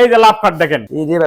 এই যে লাভ কার্ড দেখেন।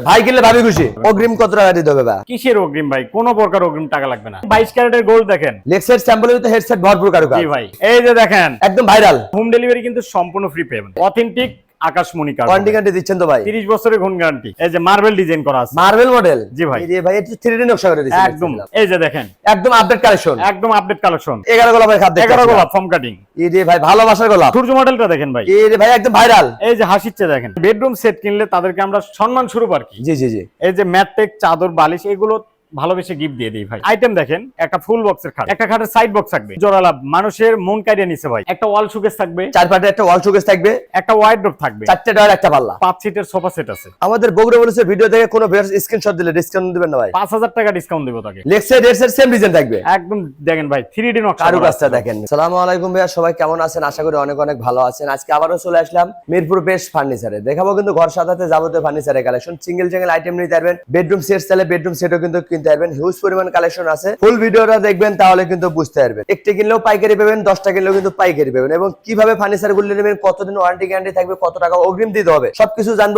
ভাই, কিনলে ভাবি খুশি। অগ্রিম কত টাকা দিতে হবে কিসের অগ্রিম ভাই? কোন প্রকার অগ্রিম টাকা লাগবে না। বাইশ ক্যারেটের গোল্ড দেখেন। লেক্সের স্যাম্পলের ভিতরে হেডসেট ভরপুর কারুকাজ। জি ভাই। এই যে দেখেন। একদম ভাইরাল হোম ডেলিভারি কিন্তু সম্পূর্ণ free payment authentic Akashmoni card warranty guarantee দিচ্ছেন তো ভাই? 30 বছরের গুণ গ্যারান্টি এই যে মার্বেল ডিজাইন করা আছে। মার্বেল মডেল জি ভাই। এই ভাই এটা 3D নকশা করে দিয়েছেন। একদম। এই যে দেখেন। একদম আপডেট কালেকশন একদম আপডেট কালেকশন 11 গোলাপের খাদ্য 11 গোলাপ ফর্ম কাটিং এই যে ভাই ভালোবাসার গোলাপ। সূর্য মডেলটা দেখেন ভাই। এই যে ভাই একদম ভাইরাল এই যে হাসিচ্ছে দেখেন। বেডরুম সেট কিনলে তাদেরকে আমরা সম্মান স্বরূপ আর কি। জি জি জি। এই যে ম্যাটটেক চাদর বালিশ এগুলো ভালোবেসে গিফট দিয়ে দিই ভাই। আইটেম দেখেন একটা ফুল বক্সের খাট। একটা খাটের সাইড বক্স থাকবে। জোড়ালাভ মানুষের মন কাড়িয়ে নিছে ভাই। একটা ওয়াল সুকেস থাকবে। চার পাটে একটা ওয়াল শোকেস থাকবে। একটা ওয়াইড ড্রপ থাকবে। চারটে ডয়ার একটা পাল্লা। পাঁচ সিটের সোফা সেট আছে। আমাদের বগুড়া বলেছে ভিডিও দেখে কোনো স্ক্রিনশট দিলে ডিসকাউন্ট দিবেন না ভাই। পাঁচ হাজার টাকা ডিসকাউন্ট দেবো তাকে। লেক্সের রেটসের সেম ডিজাইন থাকবে। একদম দেখেন ভাই থ্রি ডি নকশা কারু কাজটা দেখেন। সালামু আলাইকুম ভাইয়া সবাই কেমন আছেন? আশা করি অনেক অনেক ভালো আছেন। আজকে আবারও চলে আসলাম মিরপুর বেস্ট ফার্নিচারে দেখাবো কিন্তু ঘর সাজাতে যাবতীয় ফার্নিচারের কালেকশন সিঙ্গেল সিঙ্গেল আইটেম নিতে পারবেন। বেডরুম সেট চাইলে বেডরুম সেটও কিন্তু কিনতে পারবেন হিউজ পরিমাণ কালেকশন আছে। ফুল ভিডিওটা দেখবেন তাহলে কিন্তু বুঝতে পারবেন। একটি কিনলেও পাইকারি পাবেন দশটা কিনলেও কিন্তু পাইকারি পাবেন। এবং কীভাবে ফার্নিচারগুলো নেবেন কতদিন ওয়ারেন্টি গ্যারান্টি থাকবে কত টাকা অগ্রিম দিতে হবে সবকিছু জানব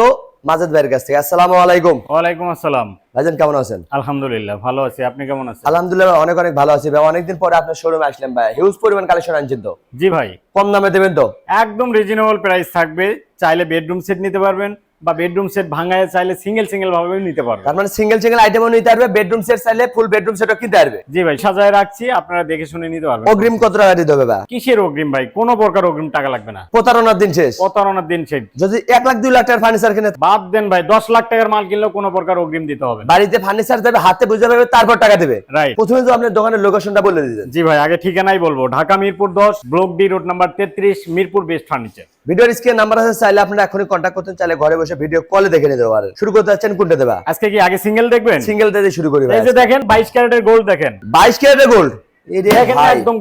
মাজেদ ভাইয়ের কাছ থেকে। আসসালামু আলাইকুম। ওয়ালাইকুম আসসালাম। ভাইজান কেমন আছেন? আলহামদুলিল্লাহ ভালো আছি। আপনি কেমন আছেন? আলহামদুলিল্লাহ অনেক অনেক ভালো আছি ভাই। অনেকদিন পরে আপনার শোরুমে আসলাম ভাই। হিউজ পরিমাণ কালেকশন আনছেন তো? জি ভাই। কম দামে দেবেন তো? একদম রিজনেবল প্রাইস থাকবে। চাইলে বেডরুম সেট নিতে পারবেন। বা বেডরুম সেট ভাঙায় চাইলে সিঙ্গেল সিঙ্গেল ভাবে নিতে পারবেন তার মানে সিঙ্গেল সিঙ্গেল আইটেমও নিতে পারবে বেডরুম সেট চাইলে ফুল বেডরুম সেটও কিনতে পারবে। জি ভাই সাজায় রাখছি আপনারা দেখে শুনে নিতে পারবেন। অগ্রিম কত টাকা দিতে হবে ভাই? কিসের অগ্রিম ভাই? কোনো প্রকার অগ্রিম টাকা লাগবে না। প্রতারণার দিন শেষ। প্রতারণার দিন সেট যদি এক লাখ দুই লাখ টাকার ফার্নিচার কিনে বাদ দেন ভাই দশ লাখ টাকার মাল কিনলেও কোনো প্রকার অগ্রিম দিতে হবে বাড়িতে ফার্নিচার দেবে হাতে বুঝে পাবে তারপর টাকা দেবে। রাইট প্রথমে তো আপনার দোকানের লোকেশনটা বলে দিতেন জি ভাই আগে ঠিকানাই বলব। ঢাকা মিরপুর দশ ব্লক ডি রোড নাম্বার তেত্রিশ মিরপুর বেস্ট ফার্নিচার ভিডিওর স্ক্রিন নাম্বার আছে চাইলে আপনারা এখনই কন্ট্যাক্ট করতে চাইলে ঘরে বসে ভিডিও কলে দেখে নিতে পারেন। শুরু করতে যাচ্ছেন কোনটা দেবা? আজকে কি আগে সিঙ্গেল দেখবেন? সিঙ্গেল দিয়ে শুরু করি ভাই এই যে দেখেন বাইশ ক্যারেটের গোল্ড দেখেন। বাইশ ক্যারেটের গোল্ড এই দেখেন একদম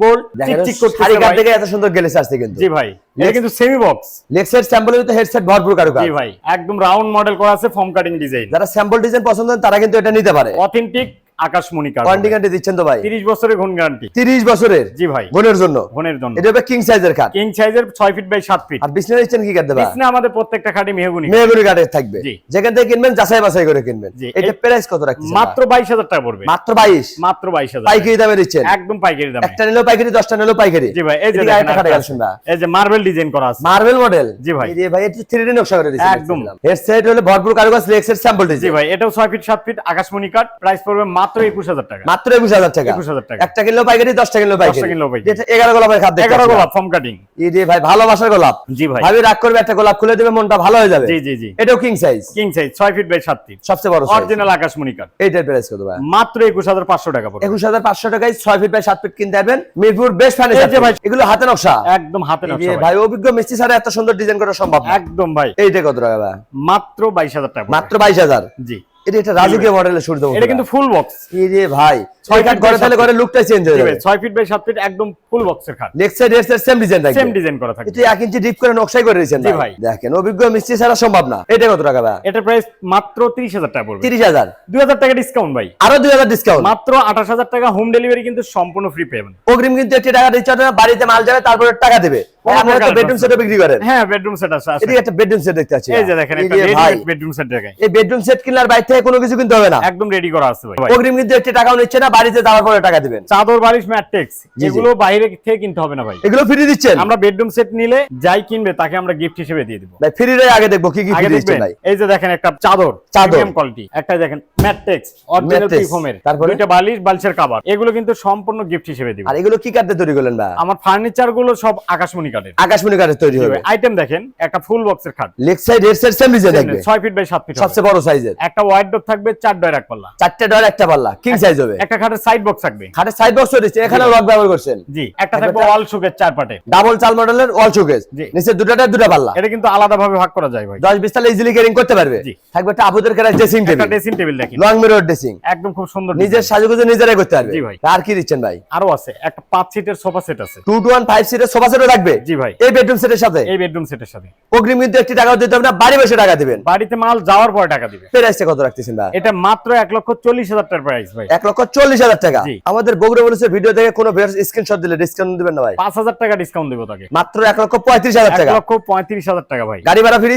চিকচিক করতেছে ভাই। থেকে এত সুন্দর আসছে কিন্তু। জি ভাই এটা কিন্তু সেমি বক্স লেক্সের স্যাম্পলের ভিতরে হেডসেট ভরপুর জি ভাই একদম রাউন্ড মডেল করা আছে ফর্ম কাটিং ডিজাইন যারা স্যাম্পল ডিজাইন পছন্দ করেন তারা কিন্তু এটা নিতে পারে। Authentic Akashmoni card warranty guarantee দিচ্ছেন তো ভাই? 30 বছরের গুণ গ্যারান্টি 30 বছরের? জি ভাই। বোনের জন্য? ফোনের জন্য। এটা হবে কিং সাইজের খাট কিং সাইজের 6 ফিট বাই 7 ফিট আর বিছনা দিচ্ছেন কি কাট দেবা? বিছনা আমাদের প্রত্যেকটা খাটে মেহগুনি মেহগুনি কাঠের থাকবে। জি। যেখান থেকে কিনবেন যাচাই বাছাই করে কিনবেন। এটা প্রাইস কত রাখছেন মাত্র 22000 টাকা পড়বে। মাত্র 22 মাত্র 22000 পাইকারি দামে দিচ্ছেন? একদম পাইকারি দামে। একটা নিলেও পাইকারি 10টা নিলেও পাইকারি। জি ভাই এই যে খাটে বা এই যে মার্বেল ডিজাইন করা আছে। মার্বেল মডেল জি ভাই। এই যে ভাই এটা 3D নকশা করে দিয়েছেন একদম। হেডসেট হলো ভরপুর কারুকাজ লেক্সের স্যাম্পল জি ভাই এটাও 6 ফিট 7 ফিট আকাশমণি কার্ড প্রাইস পড়বে মাত্র 21000 টাকা। মাত্র 21000 টাকা। 21000 টাকা। একটা কিনলেও পাইকারি 10টা কিনলেও পাইকারি। 10টা কিনলেও পাইকারি। এটা 11 গোলাপের খাদ্য 11 গোলাপ ফর্ম কাটিং এই যে ভাই ভালোবাসার গোলাপ। জি ভাই। ভাবি রাগ করবে একটা গোলাপ খুলে দেবে মনটা ভালো হয়ে যাবে। জি জি জি। এটাও king size king size 6 feet by 7 feet সবচেয়ে বড় সাইজ অরিজিনাল আকাশমণি এইটার প্রাইস কত ভাই? মাত্র 21500 টাকা পড়বে। একুশ হাজার পাঁচশো টাকায় ছয় ফিট বাই সাত ফিট কিনতে পারবেন। মিরপুর বেস্ট ফার্নিচার এই যে ভাই- এগুলো হাতে নকশা। একদম হাতে নকশা ভাই। অভিজ্ঞ মিস্ত্রি ছাড়া এত সুন্দর ডিজাইন করা সম্ভব একদম ভাই। এইটা কত টাকা ভাই? মাত্র 22000 টাকা মাত্র বাইশ হাজার। জি। এটা রাজকীয় মডেলের সূর্য এটা কিন্তু ফুল বক্স এই ভাই ঘরে তাহলে ঘরে লুকটাই চেঞ্জ হয়ে যাবে। 6 ফিট বাই 7 ফিট একদম ফুল বক্সের খাট। Leg side red same design থাকবে। সেম ডিজাইন করা থাকে এটা এক ইঞ্চি ডিপ করে নকশাই করে দিয়েছেন ভাই। দেখেন অভিজ্ঞ মিস্ত্রি ছাড়া সম্ভব না। এটা কত টাকা ভাই? এটা প্রাইস মাত্র 30000 টাকা পড়বে। তিরিশ হাজার। 2000 টাকা ডিসকাউন্ট ভাই। আরও দুই হাজার ডিসকাউন্ট মাত্র 28000 টাকা হোম ডেলিভারি কিন্তু সম্পূর্ণ ফ্রি অগ্রিম কিন্তু টাকা আপনারা বাড়িতে মাল যাবে তারপরে টাকা দেবে। কোনো আপনারা তো প্রকার বেডরুম advance বিক্রি করেন। হ্যাঁ বেডরুম সেট আছে আছে। এদিকে একটা বেডরুম সেট দেখতে পাচ্ছি। এই যে দেখেন একটা যে ভাই রেডি বেডরুম সেট দেখেন এই বেডরুম সেট কিনলে বাইরে থেকে কোনো কিছু কিনতে হবে না। একদম রেডি করা আছে ভাই। অগ্রিম কিন্তু একটি টাকাও নিচ্ছে না বাড়িতে যাওয়ার পরে টাকা দিবেন। চাদর বালিশ ম্যাট্রিক্স এগুলো বাইরে থেকে কিনতে হবে না ভাই। এগুলো ফ্রি দিচ্ছেন? আমরা বেডরুম সেট নিলে যাই কিনবে তাকে আমরা গিফট হিসেবে দিয়ে দিব। ভাই ফ্রি রে আগে দেখব কি কি ফ্রি দিচ্ছেন ভাই। এই যে দেখেন একটা চাদর চাদর। কোয়ালিটি একটা দেখেন ম্যাট্রিক্স অরিজিনাল পিফোমের তারপরে? দুইটা বালিশ বালিশের কভার এগুলো কিন্তু সম্পূর্ণ গিফট হিসেবে দিব। আর এগুলো কি কাটতে তৈরি করলেন ভাই? আমার ফার্নিচারগুলো সব আকাশমণি কাঠের আকাশমণি কাঠের তৈরি হবে আইটেম দেখেন একটা ফুল বক্সের খাট। Leg side head side same design থাকবে। ছয় ফিট বাই সাত ফিট সবচেয়ে বড় সাইজের একটা ওয়াইড থাকবে চার ডয়ের এক পাল্লা। চারটে ডয়ার একটা পাল্লা। কিং সাইজ হবে। একটা খাটের সাইড বক্স থাকবে। খাটের সাইড বক্স দিচ্ছে এখানে লক ব্যবহার করছেন। জি একটা থাকবে ওয়াল সুকের চার পাটে। ডাবল চাল মডেলের শোকেস নিচে দুটাটা দুটা পাল্লা। এটা কিন্তু আলাদা ভাবে ভাগ করা যায় ভাই। দশ বিশ তালে ইজিলি ক্যারিং করতে পারবে। থাকবে একটা আপুদের ড্রেসিং একটা ড্রেসিং টেবিল দেখেন। লং মিরর ড্রেসিং একদম খুব সুন্দর নিজের। সাজুগুজু নিজেরাই করতে পারবে। জি ভাই। আর কি দিচ্ছেন ভাই? আরও আছে। একটা পাঁচ সিটের সোফা সেট আছে। টু টু ওয়ান ফাইভ সিটের সোফা সেটও থাকবে জি ভাই। এই বেডরুম সেটের সাথে? এই বেডরুম সেটের সাথে। অগ্রিম কিন্তু একটি টাকাও দিতে হবে না বাড়ি বসে টাকা দিবেন। বাড়িতে মাল যাওয়ার পরে টাকা দিবে। প্রাইসটা কত রাখতেছেন ভাই? এটা মাত্র এক লক্ষ চল্লিশ হাজার টাকার প্রাইস ভাই। এক লক্ষ চল্লিশ হাজার টাকা। আমাদের বগুড়া বলেছে ভিডিও কোনো স্ক্রিনশট দিলে ডিসকাউন্ট দিবেন না ভাই। পাঁচ হাজার টাকা ডিসকাউন্ট দেবো তাকে। মাত্র এক লক্ষ পঁয়ত্রিশ হাজার এক টাকা লক্ষ পঁয়ত্রিশ হাজার টাকা ভাই। গাড়ি ভাড়া ফ্রি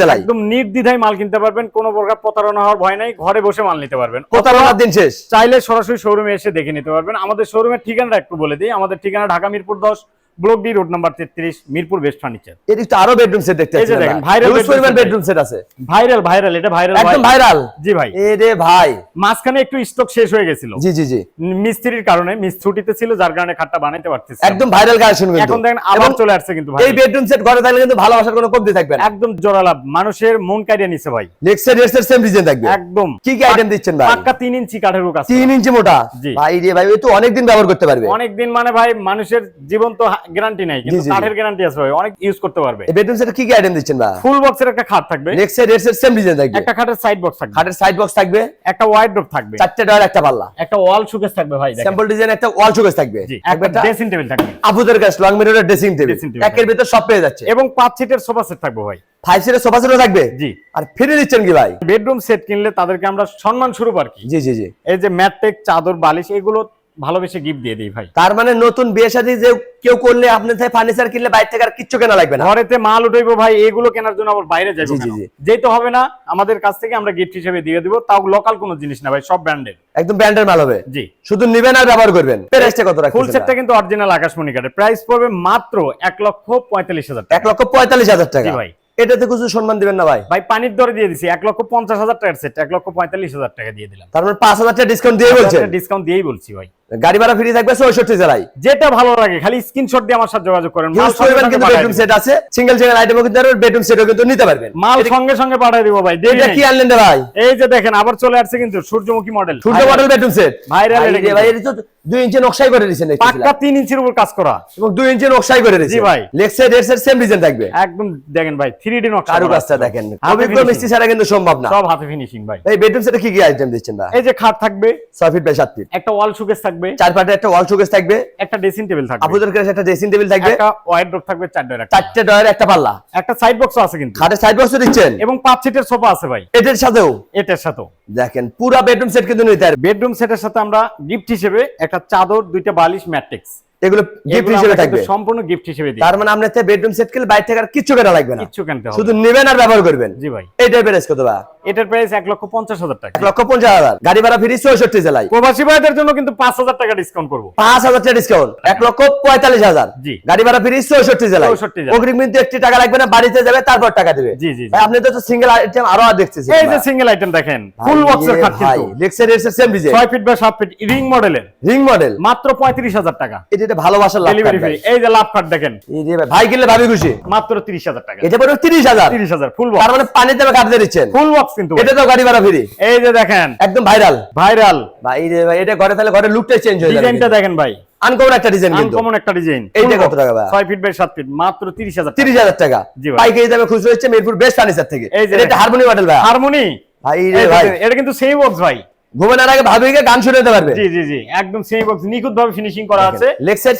জেলায়। একদম নির্দ্বিধায় মাল কিনতে পারবেন কোনো প্রকার প্রতারণা হওয়ার ভয় নাই ঘরে বসে মাল নিতে পারবেন। প্রতারণার দিন শেষ। চাইলে সরাসরি শোরুমে এসে দেখে নিতে পারবেন। আমাদের শোরুমের ঠিকানাটা একটু বলে দিই। আমাদের ঠিকানা ঢাকা মিরপুর দশ ব্লক ডি রোড নাম্বার তেত্রিশ মিরপুর বেস্ট ফার্নিচার এদিক তো আরও বেডরুম সেট দেখতে পাচ্ছেন দেখেন, ভাই। viral Huge bedroom পরিমাণ বেডরুম সেট আছে। ভাইরাল ভাইরাল এটা ভাইরাল একদম ভাইরাল জি ভাই। এ রে ভাই। মাঝখানে একটু স্টক শেষ হয়ে গেছিল। জি জি জি। মিস্ত্রির কারণে মিস ছুটিতে ছিল যার কারণে খাটটা বানাইতে পারতেছি। একদম ভাইরাল কালেকশন কিন্তু। এখন দেখেন আবার চলে আসছে কিন্তু ভাই এই বেডরুম সেট ঘরে থাকলে কিন্তু ভালোবাসার কোনো কমতি থাকবে না। একদম জোড়া লাভ। মানুষের মন কাটিয়ে নিছে ভাই। লেক্সের রেসের সেম ডিজাইন থাকবে। একদম। কি কি আইটেম দিচ্ছেন ভাই? পাক্কা তিন ইঞ্চি কাঠের কাজ তিন ইঞ্চি মোটা? জি। ভাই রে ভাই ওই তো অনেকদিন ব্যবহার করতে পারবে। অনেক দিন মানে ভাই মানুষের জীবন তো গ্যারান্টি নাই কিন্তু। কাঠের গ্যারান্টি আছে ভাই অনেক ইউজ করতে পারবে। বেডরুম সেটে কি কি আইটেম দিচ্ছেন ভাই? ফুল বক্সের একটা খাট থাকবে। লেক্সের রেসের সেম ডিজাইন থাকবে। একটা খাটের সাইড বক্স থাকবে। খাটের সাইড বক্স থাকবে। একটা ওয়াইড ড্রপ থাকবে। চারটে ডয়ার একটা পাল্লা। একটা ওয়াল শুকেস থাকবে ভাই স্যাম্পল ডিজাইন একটা ওয়াল শোকেস থাকবে। একটা ড্রেসিং টেবিল থাকবে। আবুদের কাছে লং মিররের ড্রেসিং টেবিল একের ভিতর সব পেয়ে যাচ্ছে। এবং পাঁচ সিটের সোফা সেট থাকবে ভাই। ফাইভ সিটের সোফা সেটও থাকবে? জি। আর ফ্রি দিচ্ছেন কি ভাই? বেডরুম সেট কিনলে তাদেরকে আমরা সম্মান স্বরূপ আর কি। জি জি জি। এই যে ম্যাটটেক চাদর বালিশ এগুলো ভালোবেসে গিফট দিয়ে দিই ভাই। তার মানে নতুন বিয়ে শাদী যে কেউ করলে আপনি থেকে ফার্নিচার কিনলে বাইরে থেকে আর কিচ্ছু কেনা লাগবে না। ঘরেতে মাল উঠাইবো ভাই এগুলো কেনার জন্য আবার বাইরে যাব জি, জি? জি। যেহেতু হবে না আমাদের কাছ থেকে আমরা গিফট হিসেবে দিয়ে দিব তাও লোকাল কোনো জিনিস না ভাই সব ব্র্যান্ডের একদম ব্র্যান্ডের মাল হবে। জি। শুধু নিবেন আর ব্যবহার করবেন। প্রাইসটা কত ফুল সেটটা কিন্তু অরিজিনাল আকাশমণি কাঠের। প্রাইস পড়বে মাত্র এক লক্ষ পঁয়তাল্লিশ হাজার এক টাকা লক্ষ পঁয়তাল্লিশ হাজার টাকা। জি ভাই। এটাতে কিছু সম্মান দিবেন না ভাই। ভাই পানির দরে দিয়ে দিছি এক লক্ষ পঞ্চাশ হাজার টাকার সেট এক লক্ষ পঁয়তাল্লিশ হাজার টাকা দিয়ে দিলাম। তার মানে পাঁচ হাজার টাকা ডিসকাউন্ট দিয়ে বলছেন? ডিসকাউন্ট দিয়েই বলছি ভাই। গাড়ি ভাড়া ফ্রি থাকবে চৌষট্টি জেলায়। যেটা ভালো লাগে খালি স্ক্রিনশট দিয়ে আমার সাথে যোগাযোগ করেন। মাল করবেন কিন্তু বেডরুম সেট আছে সিঙ্গেল সিঙ্গেল আইটেমও কিন্তু বেডরুম সেটও কিন্তু নিতে পারবেন। মাল সঙ্গে সঙ্গে পাঠিয়ে দিব ভাই এটা কি আনলেন ভাই? এই যে দেখেন আবার চলে আসছে কিন্তু সূর্যমুখী মডেল সূর্য মডেল বেডরুম সেট এটা ভাই এটা তো ইঞ্চি নকশাই করে দিয়েছেন পাক্কা ইঞ্চির উপর কাজ করা। এবং দুই ইঞ্চি নকশাই করে দিয়েছেন। জি ভাই। লেক্সের রেসের সেম ডিজাইন থাকবে। একদম দেখেন ভাই নকশা কাজটা দেখেন। অভিজ্ঞ মিস্ত্রি ছাড়া কিন্তু সম্ভব না। সব হাতে ফিনিশিং ভাই। এই বেডরুম সেটে কি কি আইটেম দিচ্ছেন ভাই? এই যে খাট থাকবে। ফিট বাই ফিট একটা ওয়াল শুকেস থাকবে। চার পাটে একটা ওয়াল শোকেস থাকবে। একটা ড্রেসিং টেবিল থাকবে। আপুদের কাছে একটা ড্রেসিং টেবিল থাকবে। একটা ওয়াইড ড্রপ থাকবে চার একটা। চারটে ডয়ার একটা পাল্লা। একটা সাইড বক্সও আছে কিন্তু। খাটের সাইড বক্স দিচ্ছেন। এবং পাঁচ সিটের সোফা আছে ভাই। এটার সাথেও? এটার সাথেও। দেখেন পুরো বেডরুম সেট কিন্তু নিতে বেডরুম সেটের সাথে আমরা গিফট হিসেবে একটা চাদর দুইটা বালিশ ম্যাট্রিক্স এগুলো গিফট হিসেবে থাকবে। সম্পূর্ণ গিফট হিসেবে দিই। তার মানে আপনার বেডরুম সেট কিনলে বাইরে থেকে আর কিচ্ছু কেনা লাগবে না। কিচ্ছু কিনতে হবে। শুধু নেবেন আর ব্যবহার করবেন। জি ভাই। এইটার প্রাইস কত ভাই এটার প্রাইস এক লক্ষ পঞ্চাশ হাজার টাকা। এক লক্ষ পঞ্চাশ হাজার। গাড়ি ভাড়া ফ্রি চৌষট্টি জেলায়। প্রবাসী ভাইদের জন্য কিন্তু পাঁচ হাজার টাকা ডিসকাউন্ট করব। পাঁচ হাজার টাকা ডিসকাউন্ট এক লক্ষ পঁয়তাল্লিশ হাজার। জি। গাড়ি ভাড়া ফ্রি চৌষট্টি জেলায়। 64 অগ্রিম কিন্তু একটি টাকা লাগবে না বাড়িতে যাবে তারপর টাকা দেবে। জি, জি। আপনি তো সিঙ্গেল আইটেম আরও দেখতেছি এই যে সিঙ্গেল আইটেম দেখেন ফুল বক্সের খাট কিন্তু। লেক্সের এর সেম ডিজাইন ছয় ফিট বা সাত ফিট রিং মডেলের রিং মডেল মাত্র পঁয়ত্রিশ হাজার টাকা। এটা একটা ভালোবাসার লাভ ডেলিভারি ফ্রি এই যে লাভ কার্ড দেখেন। এই যে ভাই, কিনলে ভাবি খুশি। মাত্র তিরিশ হাজার টাকা। এটা তিরিশ হাজার। তিরিশ হাজার ফুল তার মানে পানিতে কাটতে দিচ্ছেন। ফুল বক্স কিন্তু এটা তো গাড়ি ভাড়া ফ্রি। এই যে দেখেন। একদম ভাইরাল ভাইরাল ভাই রে ভাই এটা ঘরে তাহলে ঘরে লুকটাই চেঞ্জ হয়ে যাবে ডিজাইনটা দেখেন ভাই। আনকমন একটা ডিজাইন কিন্তু। আনকমন একটা ডিজাইন এইটা কত টাকা ভাই? ছয় ফিট বাই সাত ফিট মাত্র তিরিশ হাজার তিরিশ হাজার টাকা। জি ভাই। পাইকারি দামে খুচরো হচ্ছে মিরপুর বেস্ট ফার্নিচার থেকে। এটা হারমোনি মডেল ভাই। হারমোনি ভাই রে ভাই। এটা কিন্তু সেই বক্স ভাই। ঘুমানোর আগে ভাবিকে গান শুনে পারবে। জি জি জি একদম সেই বক্স নিখুঁত ভাবে ফিনিশিং করা আছে।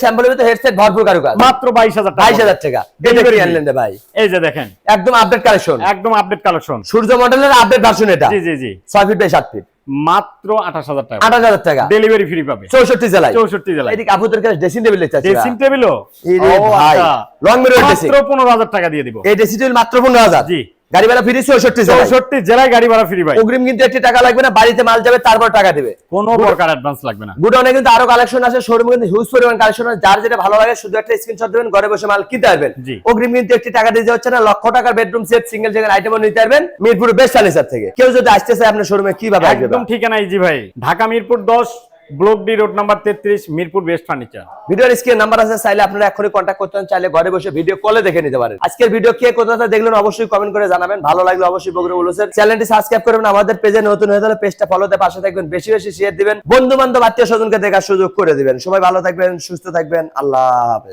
স্যাম্পলের ভিতরে হেডসেট ভরপুর কারুকাজ। মাত্র বাইশ হাজার বাইশ হাজার টাকা। ডেলিভারি আনলেন ভাই? এই যে দেখেন। একদম আপডেট কালেকশন একদম আপডেট কালেকশন সূর্য মডেলের আপডেট ভার্সন এটা। জি জি জি। ছয় ফিট বাই সাত ফিট মাত্র আঠাশ হাজার টাকা। আঠাশ হাজার টাকা। ডেলিভারি ফ্রি পাবে। চৌষট্টি জেলায়। চৌষট্টি জেলায়। এদিকে আপুদের কাছে ড্রেসিং টেবিল পাচ্ছি ড্রেসিং টেবিলও লং মিরর ড্রেসিং মাত্র পনেরো হাজার টাকা দিয়ে দিব। এই ড্রেসিং টেবিল মাত্র পনেরো হাজার। জি। গাড়ি ভাড়া ফ্রি চৌষট্টি চৌষট্টি জেলায় গাড়ি ভাড়া ফ্রি ভাই। অগ্রিম কিন্তু একটি টাকা লাগবে না বাড়িতে মাল যাবে তারপর টাকা দেবে। কোনো প্রকার অ্যাডভান্স লাগবে না। গুডাউনে কিন্তু আরও কালেকশন আছে শোরুমে কিন্তু হিউজ পরিমাণ কালেকশন আছে। যার যেটা ভালো লাগে শুধু একটা স্ক্রিনশট দেবেন ঘরে বসে মাল কিনতে পারবেন। অগ্রিম কিন্তু একটি টাকা দিতে হচ্ছে না লক্ষ টাকার বেডরুম সেট সিঙ্গেল সিঙ্গেল আইটেমও নিতে পারবেন মিরপুর বেস্ট ফার্নিচার থেকে। কেউ যদি আসতে চায় আপনার শোরুমে কীভাবে আসবে একদম ঠিকানা জি ভাই। ঢাকা মিরপুর দশ ব্লক ডি রোড নাম্বার তেত্রিশ, মিরপুর বেস্ট ফার্নিচার। নাম্বার আছে, চাইলে আপনারা এখনই কন্ট্যাক্ট করতে পারেন চাইলে ঘরে বসে ভিডিও কলে দেখে নিতে পারেন। আজকের ভিডিও কে কোথাটা দেখলেন অবশ্যই কমেন্ট করে জানাবেন। ভালো লাগলে অবশ্যই বগুড়া বলেছেন চ্যানেলটি সাবস্ক্রাইব করবেন, আমাদের পেজে নতুন হয়ে গেলে পেজটা ফলোতে পাশে থাকবেন, বেশি বেশি শেয়ার দিবেন। বন্ধু বান্ধব আত্মীয় স্বজনকে দেখার সুযোগ করে দিবেন। সবাই ভালো থাকবেন, সুস্থ থাকবেন, আল্লাহ হাফেজ।